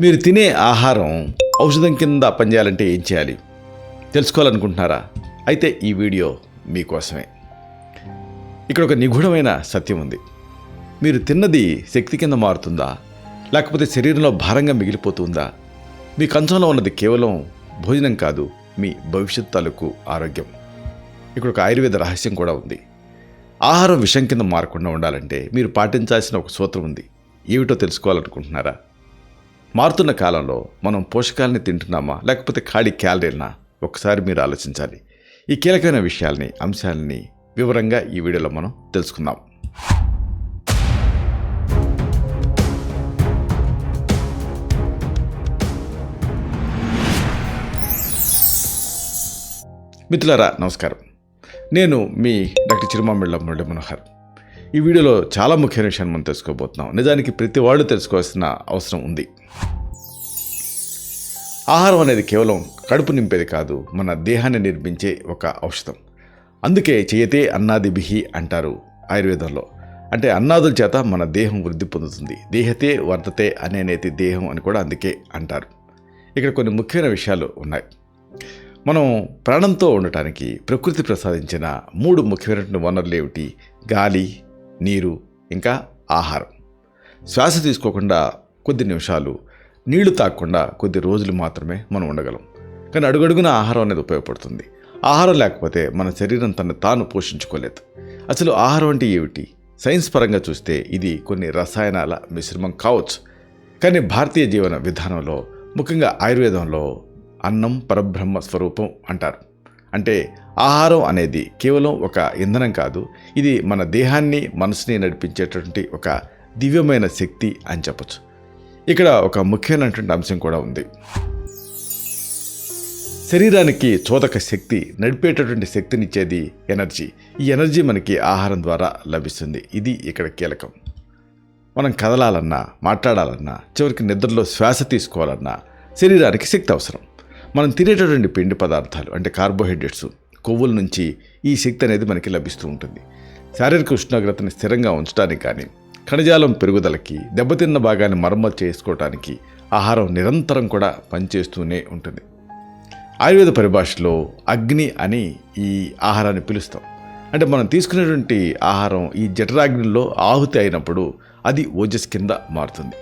మీరు తినే ఆహారం ఔషధం కింద పనిచేయాలంటే ఏం చేయాలి? తెలుసుకోవాలనుకుంటున్నారా? అయితే ఈ వీడియో మీకోసమే. ఇక్కడ ఒక నిగూఢమైన సత్యం ఉంది. మీరు తిన్నది శక్తి కింద మారుతుందా? లేకపోతే శరీరంలో భారంగా మిగిలిపోతుందా? మీ కంచంలో ఉన్నది కేవలం భోజనం కాదు మీ భవిష్యత్ తాలూకు ఆరోగ్యం. ఇక్కడ ఒక ఆయుర్వేద రహస్యం కూడా ఉంది. ఆహారం విషం కింద మారకుండా ఉండాలంటే మీరు పాటించాల్సిన ఒక సూత్రం ఉంది. ఏమిటో తెలుసుకోవాలనుకుంటున్నారా? మారుతున్న కాలంలో మనం పోషకాలని తింటున్నామా? లేకపోతే ఖాళీ క్యాలరీనా ఒకసారి మీరు ఆలోచించాలి. ఈ కీలకమైన విషయాల్ని అంశాలని వివరంగా ఈ వీడియోలో మనం తెలుసుకుందాం. మిత్రులారా నమస్కారం. నేను మీ డాక్టర్ చిరుమామిళ్ళ మురళి మనోహర్. ఈ వీడియోలో చాలా ముఖ్యమైన విషయాన్ని మనం తెలుసుకోబోతున్నాం. నిజానికి ప్రతి వాళ్ళు తెలుసుకోవాల్సిన అవసరం ఉంది. ఆహారం అనేది కేవలం కడుపు నింపేది కాదు మన దేహాన్ని నిర్మించే ఒక ఔషధం. అందుకే చేయతే అన్నాది బిహి అంటారు ఆయుర్వేదంలో. అంటే అన్నాదుల చేత మన దేహం వృద్ధి పొందుతుంది. దేహతే వర్ధతే అనే నేతి దేహం అని కూడా అందుకే అంటారు. ఇక్కడ కొన్ని ముఖ్యమైన విషయాలు ఉన్నాయి. మనం ప్రాణంతో ఉండటానికి ప్రకృతి ప్రసాదించిన మూడు ముఖ్యమైనటువంటి వనరులు ఏమిటి? గాలి నీరు ఇంకా ఆహారం. శ్వాస తీసుకోకుండా కొద్ది నిమిషాలు నీళ్ళు తాగకుండా కొద్ది రోజులు మాత్రమే మనం ఉండగలం. కానీ అడుగడుగున ఆహారం అనేది ఉపయోగపడుతుంది. ఆహారం లేకపోతే మన శరీరం తను తాను పోషించుకోలేదు. అసలు ఆహారం అంటే ఏమిటి? సైన్స్ పరంగా చూస్తే ఇది కొన్ని రసాయనాల మిశ్రమం కావచ్చు. కానీ భారతీయ జీవన విధానంలో ముఖ్యంగా ఆయుర్వేదంలో అన్నం పరబ్రహ్మ స్వరూపం అంటారు. అంటే ఆహారం అనేది కేవలం ఒక ఇంధనం కాదు ఇది మన దేహాన్ని మనసుని నడిపించేటటువంటి ఒక దివ్యమైన శక్తి అని చెప్పచ్చు. ఇక్కడ ఒక ముఖ్యమైనటువంటి అంశం కూడా ఉంది. శరీరానికి చోదక శక్తి నడిపేటటువంటి శక్తినిచ్చేది ఎనర్జీ. ఈ ఎనర్జీ మనకి ఆహారం ద్వారా లభిస్తుంది. ఇది ఇక్కడ కీలకం. మనం కదలాలన్నా మాట్లాడాలన్నా చివరికి నిద్రలో శ్వాస తీసుకోవాలన్నా శరీరానికి శక్తి అవసరం. మనం తినేటటువంటి పిండి పదార్థాలు అంటే కార్బోహైడ్రేట్స్ కొవ్వుల నుంచి ఈ శక్తి అనేది మనకి లభిస్తూ ఉంటుంది. శారీరక ఉష్ణోగ్రతని స్థిరంగా ఉంచడానికి కానీ కణజాలం పెరుగుదలకి దెబ్బతిన్న భాగాన్ని మరమ్మతు చేసుకోవటానికి ఆహారం నిరంతరం కూడా పనిచేస్తూనే ఉంటుంది. ఆయుర్వేద పరిభాషలో అగ్ని అని ఈ ఆహారాన్ని పిలుస్తాం. అంటే మనం తీసుకునేటువంటి ఆహారం ఈ జఠరాగ్నిలో ఆహుతి అయినప్పుడు అది ఓజస్ కింద మారుతుంది.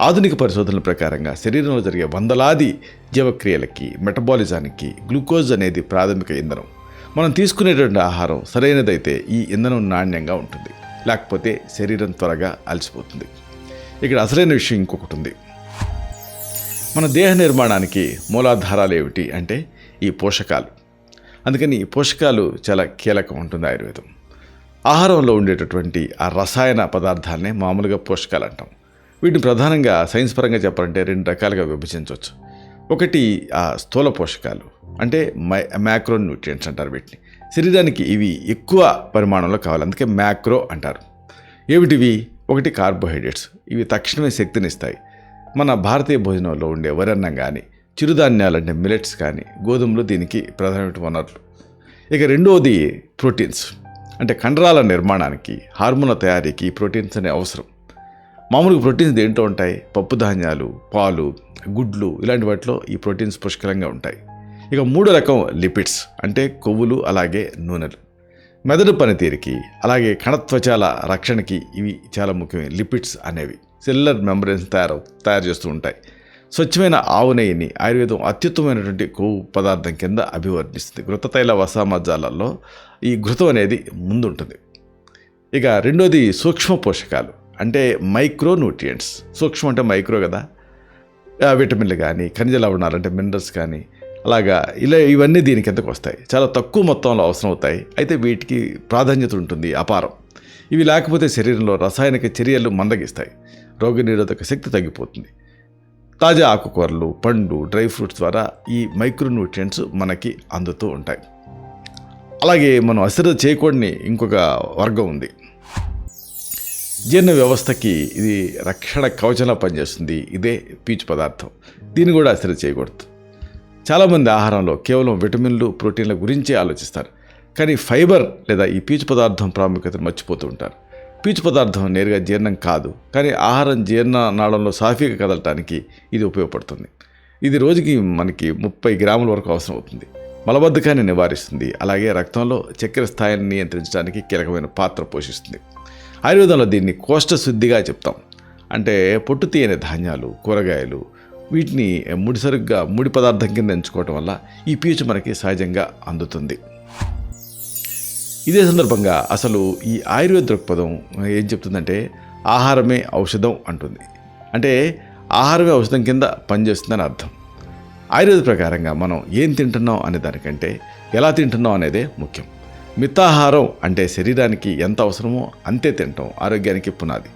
ఆధునిక పరిశోధనల ప్రకారంగా శరీరంలో జరిగే వందలాది జీవక్రియలకి మెటబాలిజానికి గ్లూకోజ్ అనేది ప్రాథమిక ఇంధనం. మనం తీసుకునేటువంటి ఆహారం సరైనదైతే ఈ ఇంధనం నాణ్యంగా ఉంటుంది. లేకపోతే శరీరం త్వరగా అలసిపోతుంది. ఇక్కడ అసలైన విషయం ఇంకొకటి ఉంది. మన దేహ నిర్మాణానికి మూలాధారాలు ఏమిటి అంటే ఈ పోషకాలు. అందుకని ఈ పోషకాలు చాలా కీలకం ఉంటుంది ఆయుర్వేదం. ఆహారంలో ఉండేటటువంటి ఆ రసాయన పదార్థాలనే మామూలుగా పోషకాలు అంటాం. వీటిని ప్రధానంగా సైన్స్ పరంగా చెప్పాలంటే రెండు రకాలుగా విభజించవచ్చు. ఒకటి ఆ స్థూల పోషకాలు అంటే మై మ్యాక్రో న్యూట్రియంట్స్ అంటారు వీటిని. శరీరానికి ఇవి ఎక్కువ పరిమాణంలో కావాలి. అందుకే మ్యాక్రో అంటారు. ఏమిటివి? ఒకటి కార్బోహైడ్రేట్స్. ఇవి తక్షణమే శక్తినిస్తాయి. మన భారతీయ భోజనంలో ఉండే వరన్నం కానీ చిరుధాన్యాలు అంటే మిలెట్స్ కానీ గోధుమలు దీనికి ప్రధానమైన వనరులు. ఇక రెండవది ప్రోటీన్స్. అంటే కండరాల నిర్మాణానికి హార్మోన్ల తయారీకి ప్రోటీన్స్ అనే అవసరం. మామూలుగా ప్రోటీన్స్ దేంట్లో ఉంటాయి? పప్పు ధాన్యాలు పాలు గుడ్లు ఇలాంటి వాటిలో ఈ ప్రోటీన్స్ పుష్కలంగా ఉంటాయి. ఇక మూడో రకం లిపిడ్స్ అంటే కొవ్వులు అలాగే నూనెలు. మెదడు పనితీరుకి అలాగే కణత్వచాల రక్షణకి ఇవి చాలా ముఖ్యమైన లిపిడ్స్ అనేవి. సెల్యులర్ మెంబ్రెన్స్ తయారు తయారు చేస్తూ ఉంటాయి. స్వచ్ఛమైన ఆవు నెయ్యిని ఆయుర్వేదం అత్యుత్తమైనటువంటి కొవ్వు పదార్థం కింద అభివర్ణిస్తుంది. ఘృతతైల వసామజాలలో ఈ ఘృతం అనేది ముందుంటుంది. ఇక రెండోది సూక్ష్మ పోషకాలు అంటే మైక్రో న్యూట్రియంట్స్ సూక్ష్మం అంటే మైక్రో కదా. విటమిన్లు కానీ ఖనిజ లవణాలు అంటే మినరల్స్ కానీ అలాగా ఇలా ఇవన్నీ దీని కిందకు వస్తాయి? చాలా తక్కువ మొత్తంలో అవసరం అవుతాయి అయితే వీటికి ప్రాధాన్యత ఉంటుంది అపారం. ఇవి లేకపోతే శరీరంలో రసాయనిక చర్యలు మందగిస్తాయి. రోగనిరోధక శక్తి తగ్గిపోతుంది. తాజా ఆకుకూరలు పండు డ్రై ఫ్రూట్స్ ద్వారా ఈ మైక్రో న్యూట్రియంట్స్ మనకి అందుతూ ఉంటాయి. అలాగే మనం అశ్రద్ధ చేయకూడని ఇంకొక వర్గం ఉంది. జీర్ణ వ్యవస్థకి ఇది రక్షణ కవచంలా పనిచేస్తుంది. ఇదే పీచు పదార్థం. దీన్ని కూడా అశ్రద్ధ చేయకూడదు. చాలామంది ఆహారంలో కేవలం విటమిన్లు ప్రోటీన్ల గురించే ఆలోచిస్తారు. కానీ ఫైబర్ లేదా ఈ పీచు పదార్థం ప్రాముఖ్యతను మర్చిపోతూ ఉంటారు. పీచు పదార్థం నేరుగా జీర్ణం కాదు కానీ ఆహారం జీర్ణ నాళంలో సాఫీగా కదలటానికి ఇది ఉపయోగపడుతుంది. ఇది రోజుకి మనకి ముప్పై గ్రాముల వరకు అవసరం అవుతుంది. మలబద్ధకాన్ని నివారిస్తుంది. అలాగే రక్తంలో చక్కెర స్థాయిని నియంత్రించడానికి కీలకమైన పాత్ర పోషిస్తుంది. ఆయుర్వేదంలో దీన్ని కోష్ట శుద్ధిగా చెప్తాం. అంటే పొట్టు తీయని ధాన్యాలు కూరగాయలు వీటిని ముడిసరుగ్గా ముడి పదార్థం కింద ఎంచుకోవటం వల్ల ఈ పీచు మనకి సహజంగా అందుతుంది. ఇదే సందర్భంగా అసలు ఈ ఆయుర్వేద దృక్పథం ఏం చెప్తుందంటే ఆహారమే ఔషధం అంటుంది. అంటే ఆహారమే ఔషధం కింద పనిచేస్తుందని అర్థం. ఆయుర్వేద ప్రకారంగా మనం ఏం తింటున్నాం అనే దానికంటే ఎలా తింటున్నాం అనేదే ముఖ్యం. మితాహారం అంటే శరీరానికి ఎంత అవసరమో అంతే తింటాం ఆరోగ్యానికి పునాది.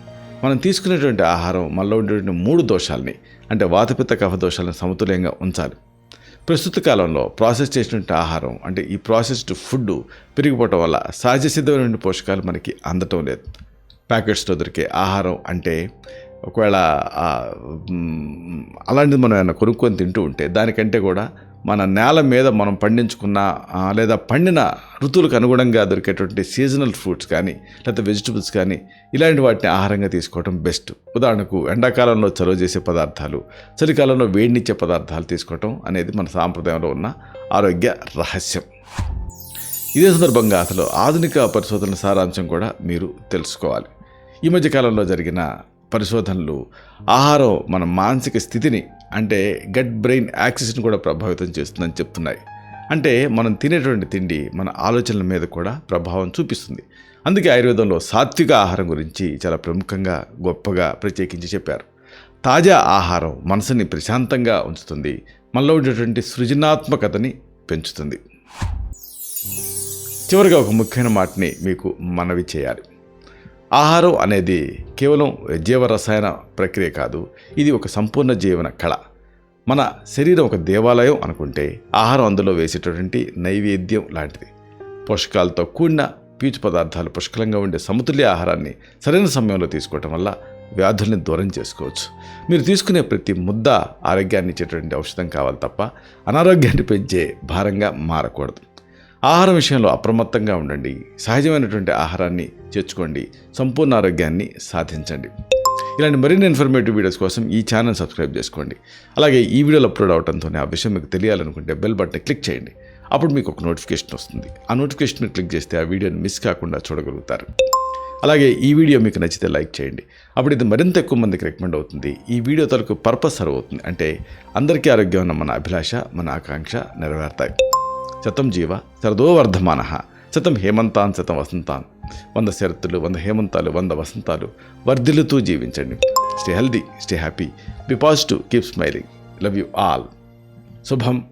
మనం తీసుకునేటువంటి ఆహారం మనలో ఉండేటువంటి మూడు దోషాలని అంటే వాతపిత్త కఫదోషాలను సమతుల్యంగా ఉంచాలి. ప్రస్తుత కాలంలో ప్రాసెస్ చేసినటువంటి ఆహారం అంటే ఈ ప్రాసెస్డ్ ఫుడ్ పెరిగిపోవటం వల్ల సహజ సిద్ధమైన పోషకాలు మనకి అందటం లేదు. ప్యాకెట్స్లో దొరికే ఆహారం అంటే ఒకవేళ అలాంటిది మనం ఏమైనా కొనుక్కొని తింటూ ఉంటే దానికంటే కూడా మన నేల మీద మనం పండించుకున్న లేదా పండిన ఋతువులకు అనుగుణంగా దొరికేటువంటి సీజనల్ ఫ్రూట్స్ కానీ లేదా వెజిటబుల్స్ కానీ ఇలాంటి వాటిని ఆహారంగా తీసుకోవడం బెస్ట్ ఉదాహరణకు ఎండాకాలంలో చలువ చేసే పదార్థాలు చలికాలంలో వేడినిచ్చే పదార్థాలు తీసుకోవటం అనేది మన సాంప్రదాయంలో ఉన్న ఆరోగ్య రహస్యం. ఇదే సందర్భంగా అసలు ఆధునిక పరిశోధనల సారాంశం కూడా మీరు తెలుసుకోవాలి. ఈ మధ్యకాలంలో జరిగిన పరిశోధనలు ఆహారం మన మానసిక స్థితిని అంటే గట్ బ్రెయిన్ యాక్సిస్ని కూడా ప్రభావితం చేస్తుందని చెప్తున్నాయి. అంటే మనం తినేటువంటి తిండి మన ఆలోచనల మీద కూడా ప్రభావం చూపిస్తుంది. అందుకే ఆయుర్వేదంలో సాత్విక ఆహారం గురించి చాలా ప్రముఖంగా గొప్పగా ప్రత్యేకించి చెప్పారు. తాజా ఆహారం మనసుని ప్రశాంతంగా ఉంచుతుంది. మనలో ఉండేటువంటి సృజనాత్మకతని పెంచుతుంది. చివరిగా ఒక ముఖ్యమైన మాటని మీకు మనవి చేయాలి. ఆహారం అనేది కేవలం జీవరసాయన ప్రక్రియ కాదు ఇది ఒక సంపూర్ణ జీవన కళ. మన శరీరం ఒక దేవాలయం అనుకుంటే ఆహారం అందులో వేసేటటువంటి నైవేద్యం లాంటిది. పోషకాలతో కూడిన పీచు పదార్థాలు పుష్కలంగా ఉండే సమతుల్య ఆహారాన్ని సరైన సమయంలో తీసుకోవటం వల్ల వ్యాధుల్ని దూరం చేసుకోవచ్చు. మీరు తీసుకునే ప్రతి ముద్ద ఆరోగ్యాన్ని ఇచ్చేటువంటి ఔషధం కావాలి తప్ప అనారోగ్యాన్ని పెంచే భారంగా మారకూడదు. ఆహారం విషయంలో అప్రమత్తంగా ఉండండి. సహజమైనటువంటి ఆహారాన్ని చేర్చుకోండి. సంపూర్ణ ఆరోగ్యాన్ని సాధించండి. ఇలాంటి మరిన్ని ఇన్ఫర్మేటివ్ వీడియోస్ కోసం ఈ ఛానల్ సబ్స్క్రైబ్ చేసుకోండి. అలాగే ఈ వీడియోలు అప్లోడ్ అవడంతోనే ఆ విషయం మీకు తెలియాలనుకుంటే బెల్ బటన్ క్లిక్ చేయండి. అప్పుడు మీకు ఒక నోటిఫికేషన్ వస్తుంది. ఆ నోటిఫికేషన్ క్లిక్ చేస్తే ఆ వీడియోని మిస్ కాకుండా చూడగలుగుతారు. అలాగే ఈ వీడియో మీకు నచ్చితే లైక్ చేయండి. అప్పుడు ఇది మరింత ఎక్కువ మందికి రికమెండ్ అవుతుంది. ఈ వీడియో తరకు పర్పస్ సర్వ్ అవుతుంది. అంటే అందరికీ ఆరోగ్యం ఉన్న మన అభిలాష మన ఆకాంక్ష నెరవేరుతాయి. శతం జీవ శరదో వర్ధమాన. శతం హేమంతాన్ శతం వసంతాన్. వంద శరత్తులు వంద హేమంతాలు వంద వసంతాలు వర్ధిల్లుతూ జీవించండి. Stay healthy stay happy. Be positive keep smiling. Love you all. శుభం.